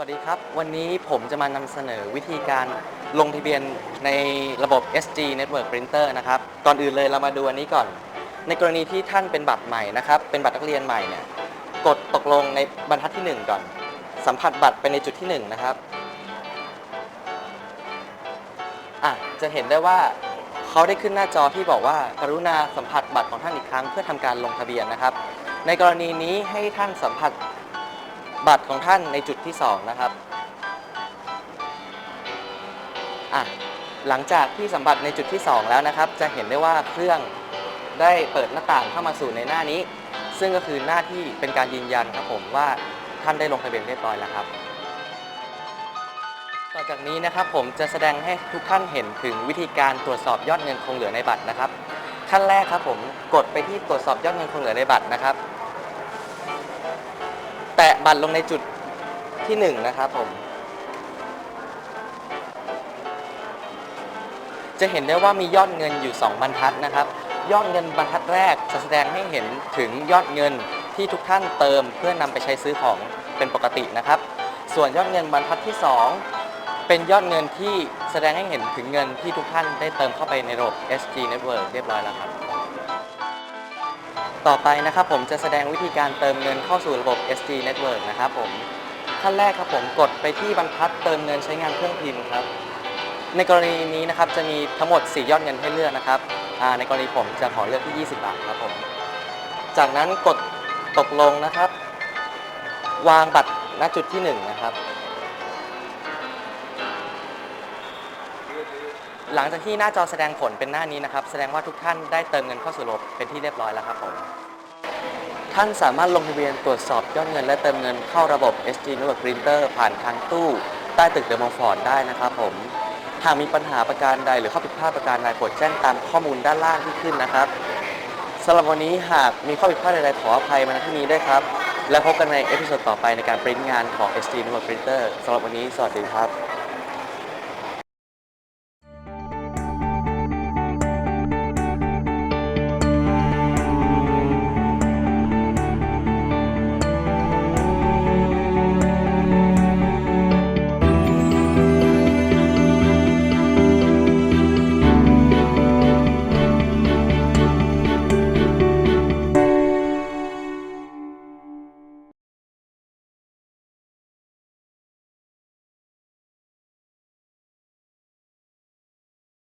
วัสดีครับ วันนี้ผมจะมานำเสนอวิธีการลงทะเบียนในระบบ SG Network Printer นะครับ ก่อนอื่นเลยเรามาดูอันนี้ก่อน ในกรณีที่ท่านเป็นบัตรใหม่นะครับ เป็นบัตรนักเรียนใหม่เนี่ย กดตกลงในบรรทัดที่ 1 ก่อน สัมผัสบัตรไปในจุดที่ 1 นะครับ อะ จะเห็นได้ว่าเขาได้ขึ้นหน้าจอที่บอกว่า กรุณาสัมผัสบัตรของท่านอีกครั้ง เพื่อทำการลงทะเบียนนะครับ ในกรณีนี้ให้ท่านสัมผัส บัตรของท่านในจุดที่ 2 นะครับอะหลังจากที่สัมผัสในจุดที่ 2 แล้วนะครับ จะเห็นได้ว่าเครื่องได้เปิดหน้าต่างเข้ามาสู่ในหน้านี้ ซึ่งก็คือหน้าที่เป็นการยืนยันครับผมว่าท่านได้ลงทะเบียนเรียบร้อยแล้วครับ ต่อจากนี้นะครับผมจะแสดงให้ทุกท่านเห็นถึงวิธีการตรวจสอบยอดเงินคงเหลือในบัตรนะครับขั้นแรกครับผมกดไปที่ตรวจสอบยอดเงินคงเหลือในบัตรนะครับ แตะบัตรลงในจุดที่หนึ่งนะครับผม จะเห็นได้ว่ามียอดเงินอยู่ 2 บรรทัดนะครับ ยอดเงินบรรทัดแรกจะแสดงให้เห็นถึงยอดเงินที่ทุกท่านเติมเพื่อนำไปใช้ซื้อของเป็นปกตินะครับ ส่วนยอดเงินบรรทัดที่ 2 เป็นยอดเงินที่แสดงให้เห็นถึงเงินที่ทุกท่านได้เติมเข้าไปในระบบ SG Network เรียบร้อยแล้วครับ ต่อไปนะครับผมจะแสดงวิธีการเติมเงินเข้าสู่ระบบ SG Network นะครับผมขั้นแรกครับผมกดไปที่บรรทัดเติมเงินใช้งานเครื่องพิมพ์ครับ ในกรณีนี้นะครับจะมีทั้งหมด 4 ยอดเงินให้เลือกนะครับในกรณีผมจะขอเลือกที่ 20 บาทครับผมจากนั้นกดตกลงนะครับ วางบัตรณจุดที่ 1 นะครับ หลังจากที่หน้าจอแสดงผลเป็นหน้านี้นะครับ แสดงว่าทุกท่านได้เติมเงินเข้าสู่ระบบเป็นที่เรียบร้อยแล้วครับผมท่านสามารถลงทะเบียนตรวจสอบยอดเงิน และเติมเงินเข้าระบบ SG Network Printer ผ่านทางตู้ใต้ตึกเดอะมอลฟอร์ดได้นะครับผมหากมีปัญหาประการใดหรือข้อผิดพลาดประการใดโปรดแจ้งตามข้อมูลด้านล่างที่ขึ้นนะครับสำหรับวันนี้หากมีข้อผิดพลาดใดๆขออภัยมาณที่นี้ด้วยครับ และพบกันในเอพิโซดต่อไปในการปริ้นงานของ SG Network Printer สำหรับวันนี้สวัสดีครับ